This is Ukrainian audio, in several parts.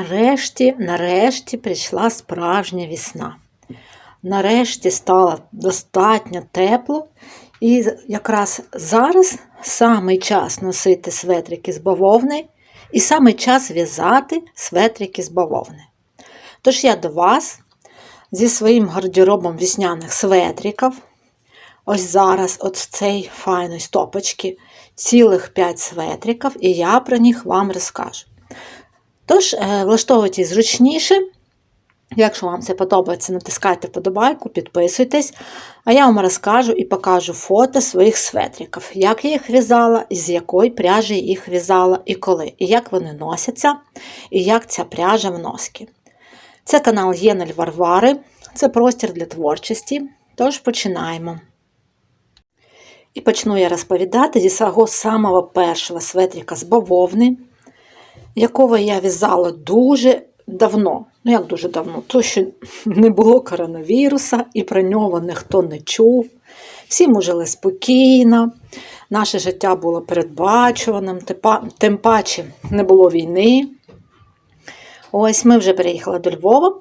Нарешті, нарешті прийшла справжня весна. Нарешті стало достатньо тепло, і якраз зараз самий час носити светрики з бавовни і самий час в'язати светрики з бавовни. Тож я до вас зі своїм гардеробом вісняних светриків, ось зараз от з файної стопочки, цілих 5 светриків, і я про них вам розкажу. Тож, е, влаштовуйтесь зручніше. Якщо вам це подобається, натискайте подобайку, підписуйтесь, а я вам розкажу і покажу фото своїх светриків, як я їх в'язала, з якої пряжі їх в'язала і коли, і як вони носяться, і як ця пряжа в носки. Це канал Єнель Варвари, це простір для творчості. Тож починаємо. І почну я розповідати зі свого самого першого светрика з бавовни, якого я в'язала дуже давно. Ну, як дуже давно, то що не було коронавіруса, і про нього ніхто не чув. Всі ми жили спокійно, наше життя було передбачуваним, тим паче не було війни. Ось ми вже переїхали до Львова,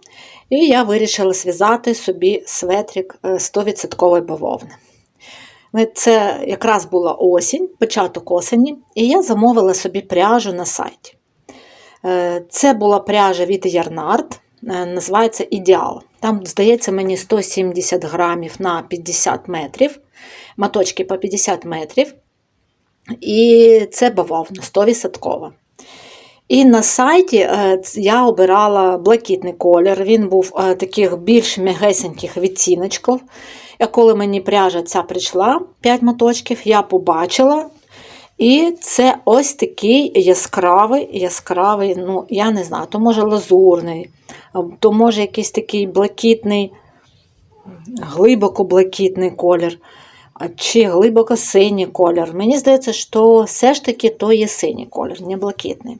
і я вирішила зв'язати собі светрик 100% бавовни. Це якраз була осінь, початок осені, і я замовила собі пряжу на сайті. Це була пряжа від Ярнард, називається Ідеал. Там, здається, мені 170 грамів на 50 метрів, маточки по 50 метрів. І це бавовна 100%. І на сайті я обирала блакитний колір. Він був таких більш м'ягесеньких відтіночків. І коли мені пряжа ця прийшла 5 моточків, я побачила. І це ось такий яскравий, яскравий, ну, я не знаю, то може лазурний, то може якийсь такий блакитний, глибоко блакитний колір, чи глибоко синій колір. Мені здається, що все ж таки то є синій колір, не блакитний.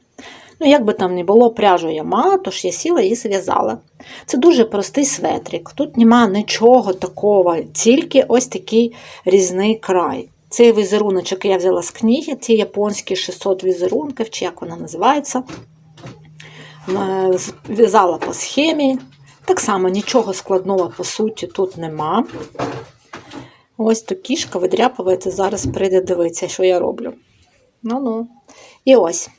Ну, як би там не було, пряжу я мала, тож я сіла і зв'язала. Це дуже простий светрик. Тут нема нічого такого, тільки ось такий різний край. Цей візеруночок я взяла з книги, ці японські 600 візерунків, чи як вона називається. В'язала по схемі. Так само нічого складного, по суті, тут нема. Ось то кішка видряпується, зараз прийде дивитися, що я роблю. Ну-ну. І ось.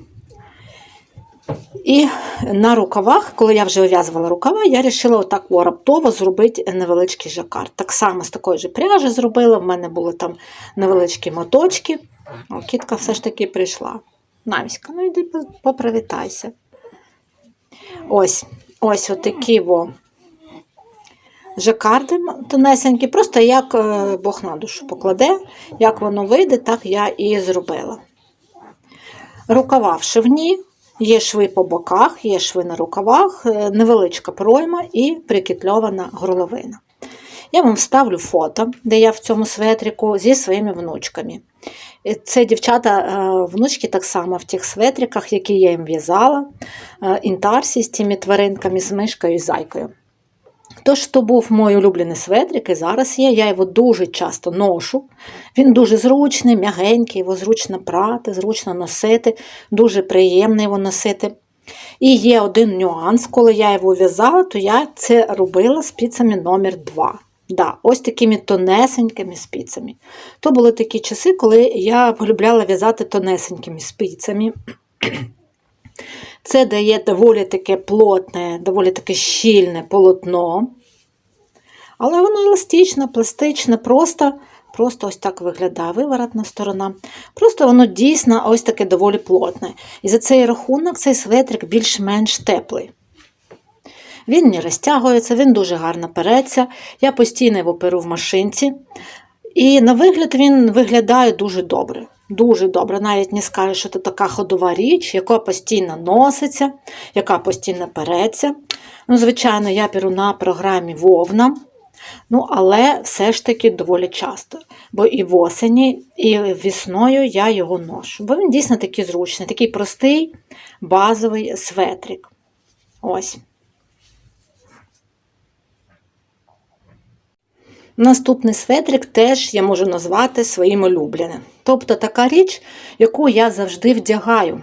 І на рукавах, коли я вже вив'язувала рукава, я вирішила отак раптово зробити невеличкий жакар. Так само з такої ж пряжі зробила, в мене були там невеличкі моточки. О, Кітка все ж таки прийшла. Навіська, ну йди попривітайся. Ось ось отакі во жакарди тонесенькі, просто як е, Бог на душу покладе, як воно вийде, так я і зробила. Рукава вшивні. Є шви по боках, є шви на рукавах, е, невеличка пройма і прикітльована горловина. Я вам вставлю фото, де я в цьому светрику зі своїми внучками. Це дівчата, е, внучки так само в тих светриках, які я їм в'язала, е, інтарсі з тими тваринками, з мишкою і зайкою. Тож, то був мій улюблений светрик, і зараз є, я його дуже часто ношу. Він дуже зручний, м'ягенький, його зручно прати, зручно носити, дуже приємно його носити. І є один нюанс, коли я його в'язала, то я це робила спицями номер 2 Да, Ось такими тонесенькими спицями. То були такі часи, коли я полюбляла в'язати тонесенькими спицями. Це дає доволі таке плотне, доволі таке щільне полотно. Але воно еластичне, пластичне, просто просто ось так виглядає виворотна сторона. Просто воно дійсно ось таке доволі плотне. І за цей рахунок цей светрик більш-менш теплий. Він не розтягується, він дуже гарно переться. Я постійно його перу в машинці. І на вигляд він виглядає дуже добре. Дуже добре, навіть не скажеш, що це така ходова річ, яка постійно носиться, яка постійно переться. Ну, Звичайно, я беру на програмі Вовна, ну, але все ж таки доволі часто. Бо і в осені, і весною я його ношу. Бо він дійсно такий зручний, такий простий базовий светрик. Ось. Наступний светрик теж я можу назвати своїм улюбленим. Тобто така річ, яку я завжди вдягаю.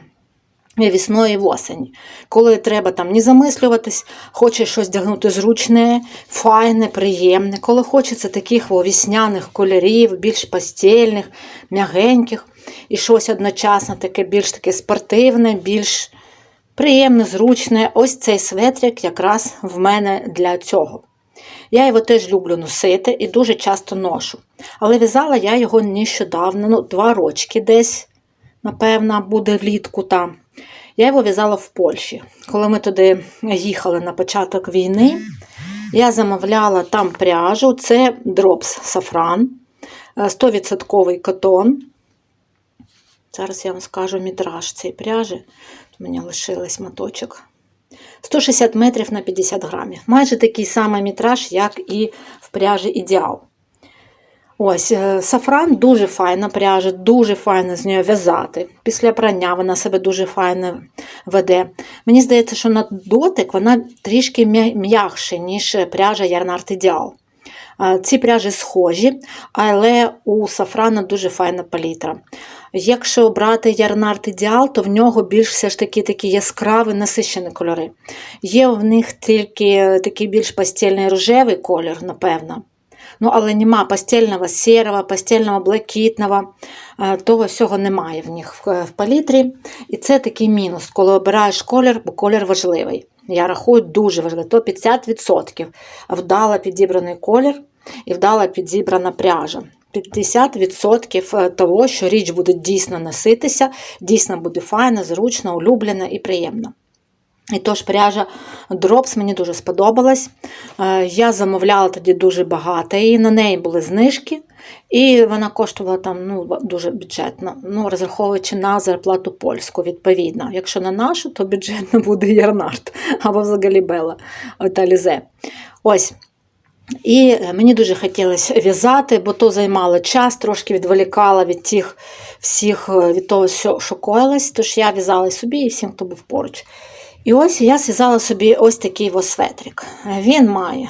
і весною і восені. Коли треба там не замислюватись, хочеш щось вдягнути зручне, файне, приємне, коли хочеться таких весняних кольорів, більш постільних, м'ягеньких, і щось одночасно таке більш таке спортивне, більш приємне, зручне. Ось цей светрик якраз в мене для цього. Я його теж люблю носити і дуже часто ношу. Але в'язала я його нещодавно, ну, два рочки десь, напевно, буде влітку там. Я його в'язала в Польщі. Коли ми туди їхали на початок війни, я замовляла там пряжу, це дропс сафран, е, 100% котон. Зараз я вам скажу мітраж цієї пряжі. У мене лишилась моточок. 160 метрів на 50 грамів. Майже такий самий мітраж, як і в пряжі Ідеал. Ось, е, сафран дуже файна пряжа, дуже файно з нею в'язати. Після прання вона себе дуже файно веде. Мені здається, що на дотик вона трішки м'я- м'якше, ніж пряжа Ярнард Ідеал. Е, Ці пряжі схожі, але у сафрана дуже файна палітра. Якщо брати Ярнард Ідеал, то в нього більш все ж таки такі яскраві насичені кольори. Є в них тільки такий більш постільний рожевий колір, напевно. Ну, але нема постільного сірого, постільного блакитного, е, того всього немає в них в в палітрі. І це такий мінус, коли обираєш колір, бо колір важливий. Я рахую дуже важливий. То 50% вдало підібраний колір і вдало підібрана пряжа. 50% того, що річ буде дійсно носитися, дійсно буде файна, зручна, улюблена і приємна. І тож пряжа Drops мені дуже сподобалась. Е, Я замовляла тоді дуже багато, і на неї були знижки, і вона коштувала там ну, дуже бюджетно, ну, розраховуючи на зарплату польську, відповідно. Якщо на нашу, то бюджетно буде Ярнард або взагалі Бела та Лізе. Ось. І е, мені дуже хотілося в'язати, бо то займало час, трошки відволікала від тих всіх, е, від того, що, коїлось. Тож я в'язала собі, і всім, хто був поруч. І ось я зв'язала собі ось такий ось светрик. Він має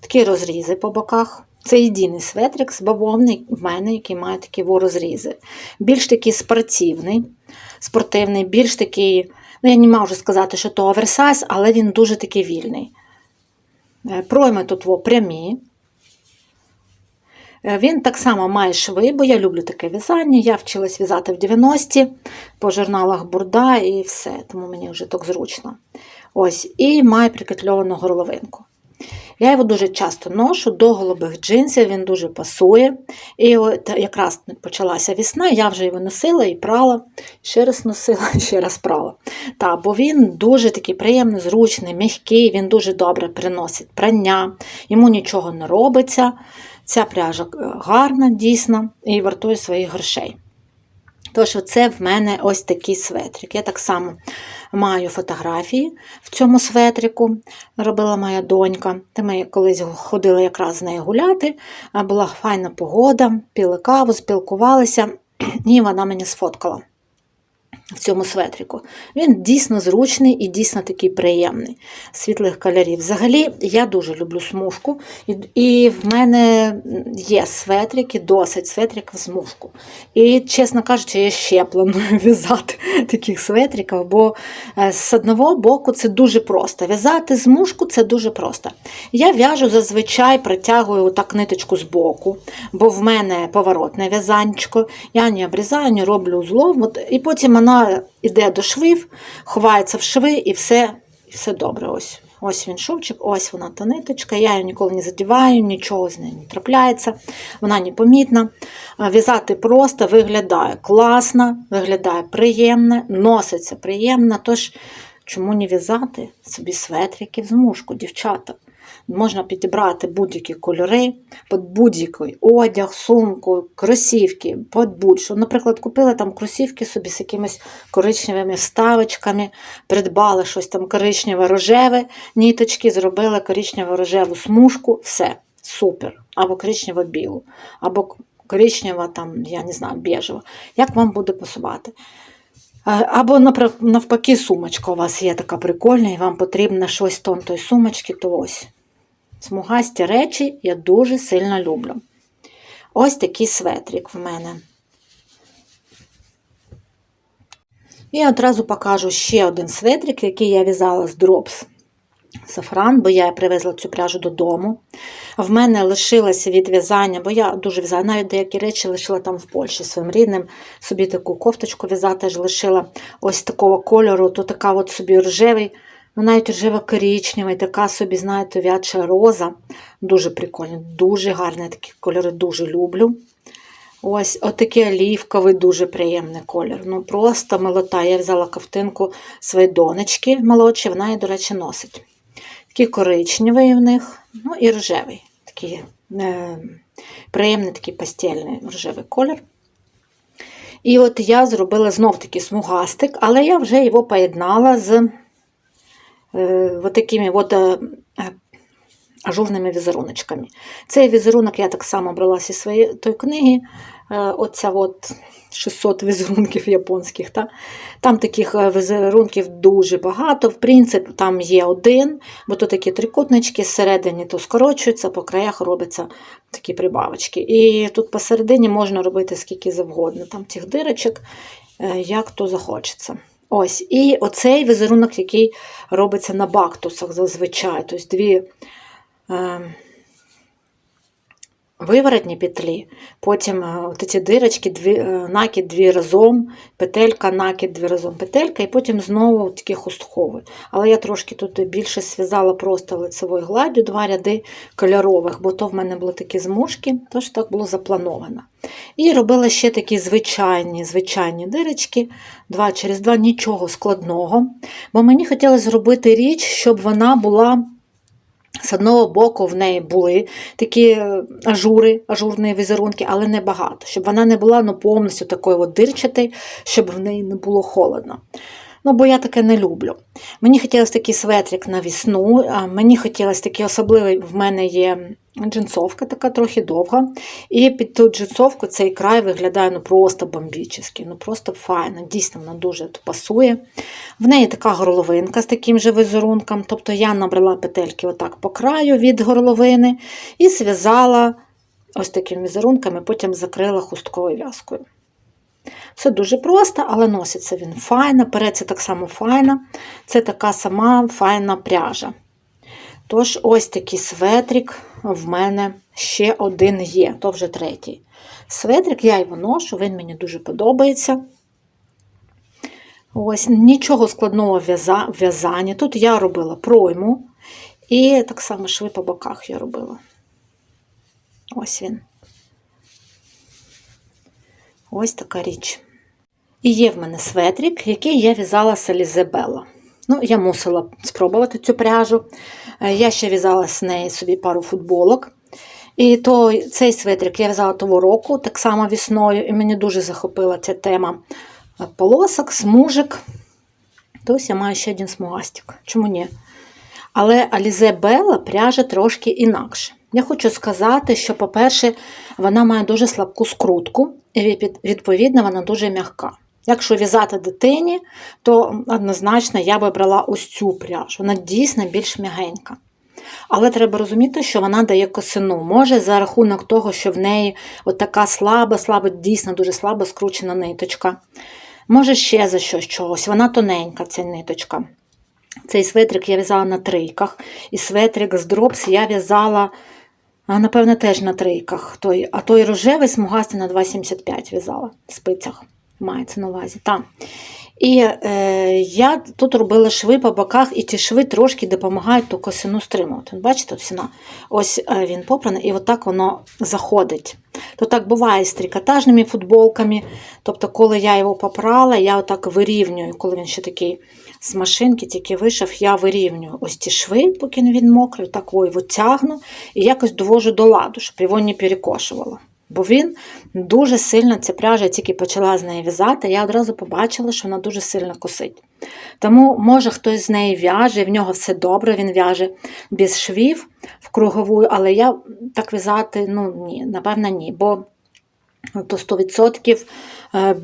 такі розрізи по боках. Це єдиний светрик з бавовни в мене, який має такі розрізи. Більш такий спортивний, спортивний, більш такий, ну я не можу сказати, що то оверсайз, але він дуже такий вільний. Е, Пройми тут во прямі. Е, Він так само має шви, бо я люблю таке в'язання. Я вчилась в'язати в 90-ті по журналах Бурда і все, тому мені вже так зручно. Ось, І має прикетльовану горловинку. Я його дуже часто ношу до голубих джинсів, він дуже пасує. І от якраз почалася весна, я вже його носила і прала, ще раз носила, ще раз прала. Та, бо він дуже такий приємний, зручний, м'який, він дуже добре приносить прання, йому нічого не робиться. Ця пряжа е, гарна, дійсно, і вартує своїх грошей. Тож, це в мене ось такий светрик. Я так само маю фотографії в цьому светрику, робила моя донька. Та ми колись ходили якраз з нею гуляти, була файна погода, піли каву, спілкувалися, і вона мені сфоткала в цьому светрику. Він дійсно зручний і дійсно такий приємний, світлих кольорів. Взагалі, я дуже люблю смужку, і, і в мене є светрики, досить светрик в смужку. І, чесно кажучи, я ще планую в'язати таких светриків, бо е, з одного боку це дуже просто. В'язати змушку це дуже просто. Я в'яжу зазвичай, притягую так ниточку з боку, бо в мене поворотне в'язанечко. Я не обрізаю, не роблю узлом, от, і потім вона йде до швів, ховається в шви і все, і все добре. Ось. Ось він шовчик, ось вона та ниточка. Я її ніколи не задіваю, нічого з нею не трапляється, вона непомітна. А В'язати просто виглядає класно, виглядає приємно, носиться приємно. Тож, чому не в'язати собі светрики в змушку, дівчата? Можна підібрати будь-які кольори, під будь-який одяг, сумку, кросівки, під будь-що. Наприклад, купили там кросівки собі з якимись коричневими вставочками, придбали щось там коричневе-рожеве, ніточки, зробили коричнево-рожеву смужку, все, супер. Або коричнево-білу, або коричнева, там, я не знаю, біжева. Як вам буде пасувати? Або навпаки, сумочка у вас є така прикольна, і вам потрібно щось тон тої сумочки, то ось. Смугасті речі я дуже сильно люблю. Ось такий светрик в мене. І одразу покажу ще один светрик, який я в'язала з Drops Сафран, бо я привезла цю пряжу додому. В мене лишилося від в'язання, бо я дуже в'язала, навіть деякі речі лишила там в Польщі своїм рідним. Собі таку кофточку в'язати теж лишила ось такого кольору, то така от собі рожевий, ну навіть рожево-корічневий, така собі, знаєте, в'яча роза. Дуже прикольно, дуже гарні такі кольори, дуже люблю. Ось отакий олівковий, дуже приємний колір. Ну просто милота. Я взяла ковтинку своєї донечки молодші, вона її, до речі, носить. Такий коричневий в них, ну і рожевий. Такий е, приємний такий пастельний рожевий колір. І от я зробила знов такий смугастик, але я вже його поєднала з е, от такими от, е, ажурними візеруночками. Цей візерунок я так само брала зі своєї той книги. Е, оця от 600 візерунків японських. Та? Там таких е, візерунків дуже багато. В принципі, там є один, бо то такі трикутнички, зсередині то скорочуються, по краях робляться такі прибавочки. І тут посередині можна робити скільки завгодно. Там цих дирочок, е, як то захочеться. Ось, І оцей візерунок, який робиться на бактусах зазвичай. Тобто дві е, виворотні петлі, потім е, от ці дирочки, дві, е, накид дві разом, петелька, накид дві разом, петелька, і потім знову такі хусткові. Але я трошки тут більше зв'язала просто лицевою гладдю, два ряди кольорових, бо то в мене були такі змушки, тож так було заплановано. І робила ще такі звичайні звичайні дирочки, два через два, нічого складного. Бо мені хотілося зробити річ, щоб вона була. З одного боку в неї були такі е, ажури, ажурні візерунки, але не багато, щоб вона не була ну, повністю такою дирчатою, щоб в неї не було холодно. Ну, бо я таке не люблю. Мені хотілося такий светрик на весну, а мені хотілося такий особливий, в мене є джинсовка така трохи довга. І під ту джинсовку цей край виглядає ну, просто бомбічний, ну просто файно, дійсно вона дуже пасує. В неї така горловинка з таким же візерунком. Тобто я набрала петельки отак по краю від горловини і зв'язала ось такими візерунками, потім закрила хустковою в'язкою. Все дуже просто, але носиться він файно, переться так само файно. Це така сама файна пряжа. Тож, ось такий светрик в мене ще один є, то вже третій. Светрик, я його ношу, він мені дуже подобається. Ось, Нічого складного в в'язанні. Тут я робила пройму, і так само шви по боках я робила. Ось він. Ось така річ. І є в мене светрик, який я в'язала з Елізабелла. Ну, Я мусила спробувати цю пряжу. Е, я ще в'язала з неї собі пару футболок. І то цей светрик я в'язала того року, так само весною, і мені дуже захопила ця тема полосок, смужок. Ось я маю ще один смугастик. Чому ні? Але Alize Bella пряжа трошки інакше. Я хочу сказати, що, по-перше, вона має дуже слабку скрутку, відповідно, вона дуже м'яка. Якщо в'язати дитині, то однозначно я би брала ось цю пряжу. Вона дійсно більш м'ягенька. Але треба розуміти, що вона дає косину. Може, за рахунок того, що в неї от така слаба, слаба, дійсно дуже слаба скручена ниточка. Може, ще за щось чогось. Вона тоненька, ця ниточка. Цей светрик я в'язала на трийках. І светрик з дропс я в'язала, напевно, теж на трийках. Той, А той рожевий смугастий на 2,75 в'язала в спицях мається на увазі. там. І е, я тут робила шви по боках, і ті шви трошки допомагають ту косину стримувати. Бачите, вона, ось е, він попраний, і отак воно заходить. То так буває з трикотажними футболками. Тобто, коли я його попрала, я отак вирівнюю, коли він ще такий з машинки тільки вийшов, я вирівнюю ось ті шви, поки він мокрий, так його тягну і якось довожу до ладу, щоб його не перекошувало. Бо він дуже сильно, ця пряжа, я тільки почала з неї в'язати, я одразу побачила, що вона дуже сильно косить. Тому, може, хтось з неї в'яже, в нього все добре, він в'яже без швів в кругову, але я так в'язати, ну ні, напевно, ні. Бо то 100% е,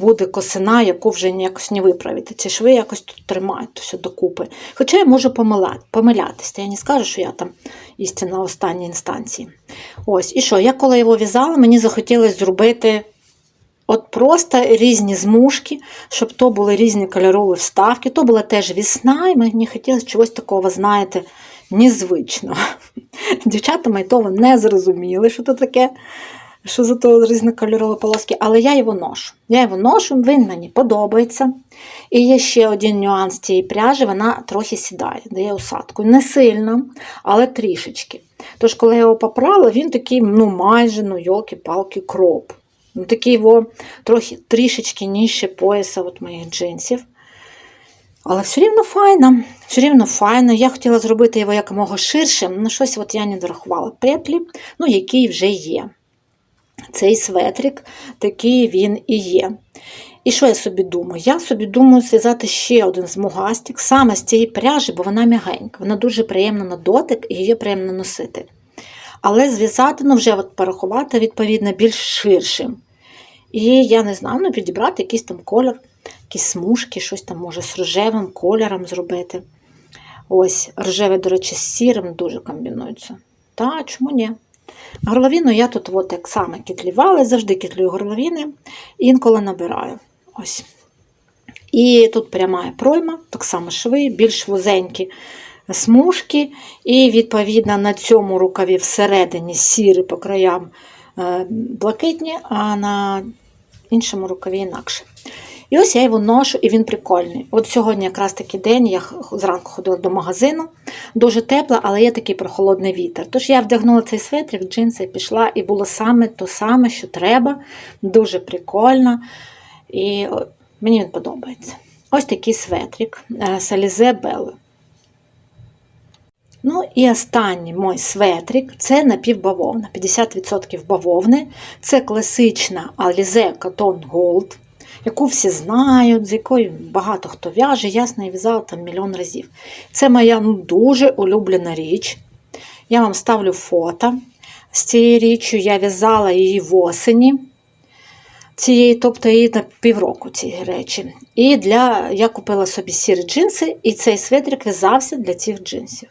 буде косина, яку вже якось не виправити. Ці шви якось тут тримають все докупи. Хоча я можу помилятися. Я не скажу, що я там істинна останній інстанції. Ось, І що, я коли його в'язала, мені захотілося зробити От просто різні змушки, щоб то були різні кольорові вставки. То була теж весна, і мені хотілося чогось такого, знаєте, незвичного. Дівчата майтово не зрозуміли, що це таке, що за то різнокольорові полоски, але я його ношу. Я його ношу, він мені подобається. І є ще один нюанс цієї пряжі, вона трохи сідає, дає усадку. Не сильно, але трішечки. Тож, коли я його попрала, він такий, ну майже, ну, йолки-палки, кроп. Ну, такий його трохи трішечки нижче пояса от моїх джинсів. Але все рівно файно, все рівно файно. Я хотіла зробити його якомога ширшим, але щось от я не дорахувала петлі, ну, який вже є. Цей светрик, такий він і є. І що я собі думаю? Я собі думаю зв'язати ще один змугастик саме з цієї пряжі, бо вона м'ягенька, вона дуже приємна на дотик і її приємно носити. Але зв'язати, ну вже от порахувати, відповідно, більш ширшим. І я не знаю, ну підібрати якийсь там колір, якісь смужки, щось там може з рожевим кольором зробити. Ось, рожеве, до речі, з сірим дуже комбінується. Та, чому ні? Горловину я тут от як саме кітлівала, завжди кітлюю горловини, інколи набираю. Ось. І тут пряма пройма, так само шви, більш вузенькі смужки, і, відповідно, на цьому рукаві всередині сірі по краям е, блакитні, а на іншому рукаві інакше. І ось я його ношу, і він прикольний. От сьогодні якраз такий день, я зранку ходила до магазину, дуже тепло, але є такий прохолодний вітер. Тож я вдягнула цей светрик, джинси пішла, і було саме то саме, що треба. Дуже прикольно. І мені він подобається. Ось такий светрик Салізе Белли. Ну і останній мой светрик це напівбавовна. 50% бавовни. Це класична Alize Cotton Gold, яку всі знають, з якою багато хто в'яже, я в'язала там мільйон разів. Це моя ну, дуже улюблена річ. Я вам ставлю фото з цією річчю. Я в'язала її в осені. Цієї, тобто її на півроку цієї речі. І для, я купила собі сірі джинси, і цей светрик в'язався для цих джинсів.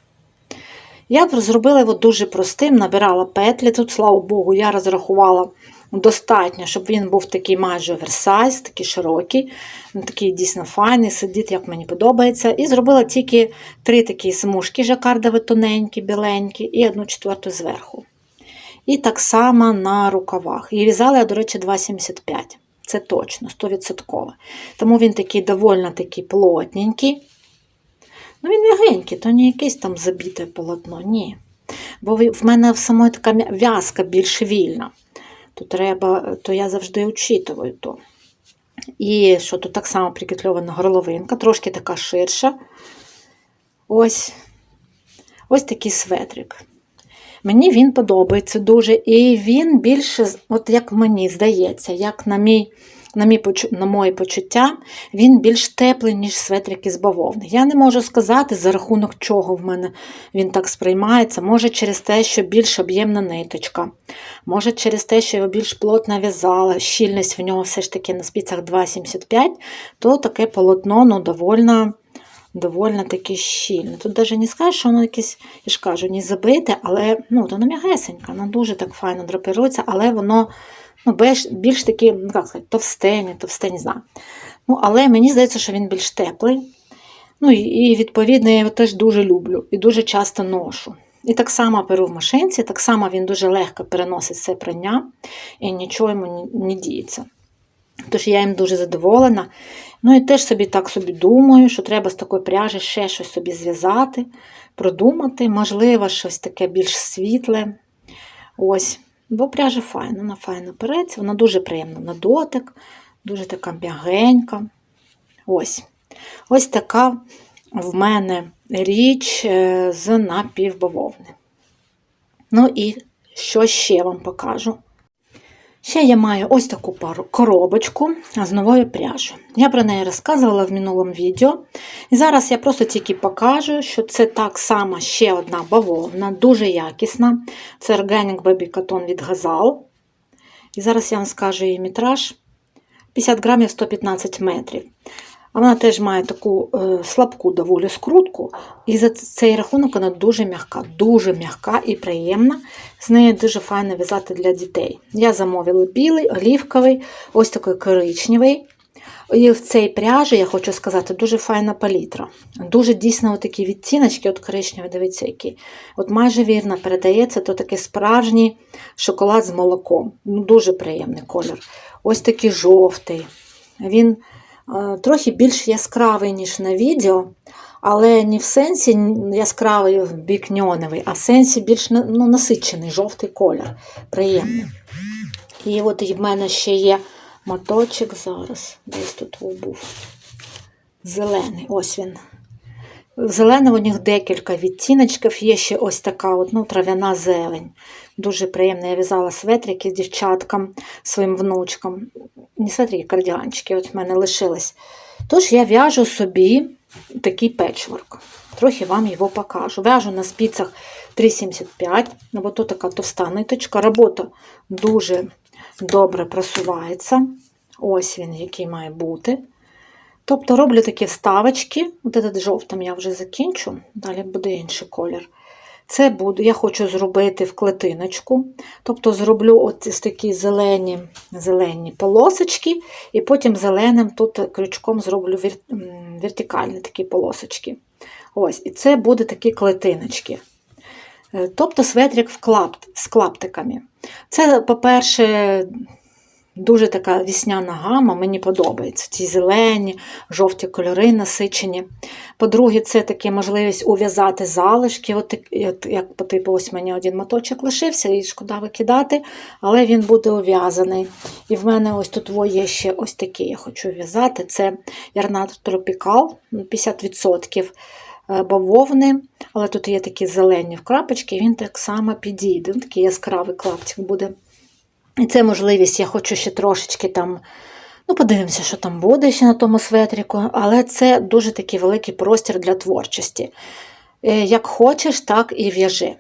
Я зробила його дуже простим, набирала петлі. Тут, слава Богу, я розрахувала достатньо, щоб він був такий майже оверсайз, такий широкий, такий дійсно файний, сидить, як мені подобається. І зробила тільки три такі смужки жакардові тоненькі, біленькі, і одну четверту зверху. І так само на рукавах. І в'язала я, до речі, 2,75. Це точно, 100%. Тому він такий довольно такий плотненький. Ну, він м'ягенький, то не якесь там забите полотно, ні. Бо в мене в самої така в'язка більш вільна. То треба, то я завжди учитую то. І що тут так само прикітльована горловинка, трошки така ширша. Ось ось такий светрик. Мені він подобається дуже. І він більше, от як мені здається, як на мій на мій, на мої почуття, він більш теплий, ніж светрики з бавовни. Я не можу сказати, за рахунок чого в мене він так сприймається. Може, через те, що більш об'ємна ниточка, може, через те, що його більш плотно в'язала, щільність в нього все ж таки на спицях 2,75, то таке полотно ну, довольно. Довольно таки щільне. Тут навіть не скажеш, що воно якесь, я ж кажу, не забите, але ну, воно м'ягесеньке, воно дуже так файно драпирується, але воно ну, більш, більш такі, ну, як сказати, товстені, товстені, не знаю. Ну, але мені здається, що він більш теплий. Ну, і, відповідно, я його теж дуже люблю і дуже часто ношу. І так само перу в машинці, так само він дуже легко переносить це прання і нічого йому не, не діється. Тож я їм дуже задоволена. Ну і теж собі так собі думаю, що треба з такої пряжі ще щось собі зв'язати, продумати, можливо, щось таке більш світле. Ось. Бо пряжа файна, вона файно переться, вона дуже приємна на дотик, дуже така м'ягенька. Ось Ось така в мене річ е, з напівбавовни. Ну і що ще вам покажу? Ще я маю ось таку пару коробочку з новою пряжею. Я про неї розказувала в минулому відео. І зараз я просто тільки покажу, що це так само ще одна бавовна, дуже якісна. Це Organic Baby Cotton від Gazal. І зараз я вам скажу її метраж 50 грамів 115 метрів. А вона теж має таку е, слабку доволі скрутку, і за цей рахунок вона дуже м'яка, дуже м'яка і приємна. З нею дуже файно в'язати для дітей. Я замовила білий, олівковий, ось такий коричневий. І в цій пряжі, я хочу сказати, дуже файна палітра. Дуже дійсно такі відтіночки, от коричневі, дивіться, які. От майже вірно передається, то такий справжній шоколад з молоком. Ну, Дуже приємний колір. Ось такий жовтий. Він трохи більш яскравий, ніж на відео, але не в сенсі яскравий бік ньоновий, а в сенсі більш ну, насичений жовтий колір. Приємний. І от і в мене ще є моточок зараз. Десь тут був. Зелений. Ось він. Зеленого у них декілька відтіночків, є ще ось така от, ну, трав'яна зелень. Дуже приємно. Я в'язала светрики дівчаткам, своїм внучкам. Не светрики, кардіганчики, от в мене лишились. Тож я в'яжу собі такий печворк. Трохи вам його покажу. В'яжу на спицях 3,75, ну, бо тут така товста ниточка. Робота дуже добре просувається. Ось він, який має бути. Тобто роблю такі вставочки. От этот жовтим я вже закінчу, далі буде інший колір. Це буду, я хочу зробити в клетиночку. Тобто зроблю от такі зелені зелені полосочки, і потім зеленим тут крючком зроблю вір, вертикальні такі полосочки. Ось, І це буде такі клетиночки. Тобто светрик в клапт, з клаптиками. Це, по-перше, Дуже така вісняна гама, мені подобається. Ці зелені, жовті кольори насичені. По-друге, це таке можливість ув'язати залишки. От, Як по типу, ось мені один моточок лишився, і шкода викидати, але він буде ув'язаний. І в мене ось тут є ще ось такий я хочу в'язати. Це ярнат тропікал 50% бавовни, але тут є такі зелені вкрапочки, він так само підійде. Такий яскравий клаптик буде. І це можливість, я хочу ще трошечки там, ну, подивимося, що там буде ще на тому светріку, але це дуже такий великий простір для творчості. Е, як хочеш, так і в'яжи.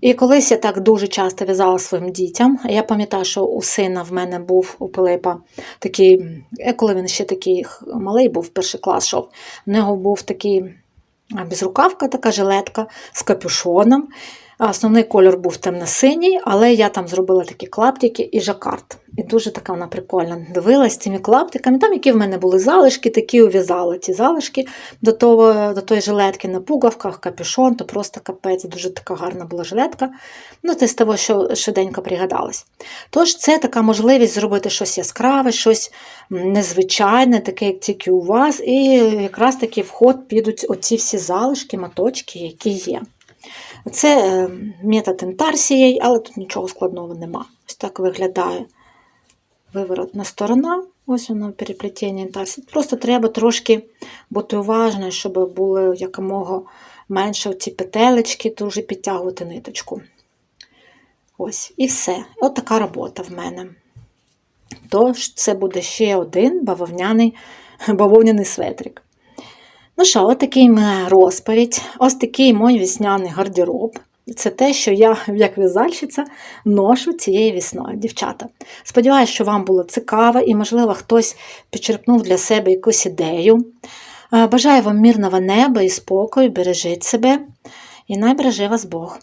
І колись я так дуже часто в'язала своїм дітям. Я пам'ятаю, що у сина в мене був у Пилипа такий, е, коли він ще такий малий був, перший клас йшов, в нього був такий безрукавка, така жилетка з капюшоном. Основний кольор був темно-синій, але я там зробила такі клаптики і жакард. І дуже така вона прикольна. Дивилась цими клаптиками. Там, які в мене були залишки, такі ув'язала ці залишки до того, до тої жилетки на пугавках, капюшон, то просто капець, дуже така гарна була жилетка. Ну, це з того, що швиденько пригадалось. Тож, це така можливість зробити щось яскраве, щось незвичайне, таке, як тільки у вас. І якраз таки в ход підуть оці всі залишки, моточки, які є. Це е, метод інтарсією, але тут нічого складного нема. Ось так виглядає виворотна сторона, ось воно переплетіння інтарсії. Просто треба трошки бути уважною, щоб були якомога менше ці петелечки, дуже підтягувати ниточку. Ось, і все. От така робота в мене. Тож, це буде ще один бавовняний бавовняний светрик. Ну що, отакий моя розповідь, ось такий мій вісняний гардероб. Це те, що я, як в'язальщиця, ношу цією вісною, дівчата. Сподіваюся, що вам було цікаво і, можливо, хтось підчерпнув для себе якусь ідею. Бажаю вам мирного неба і спокою, бережіть себе і найбереже вас Бог.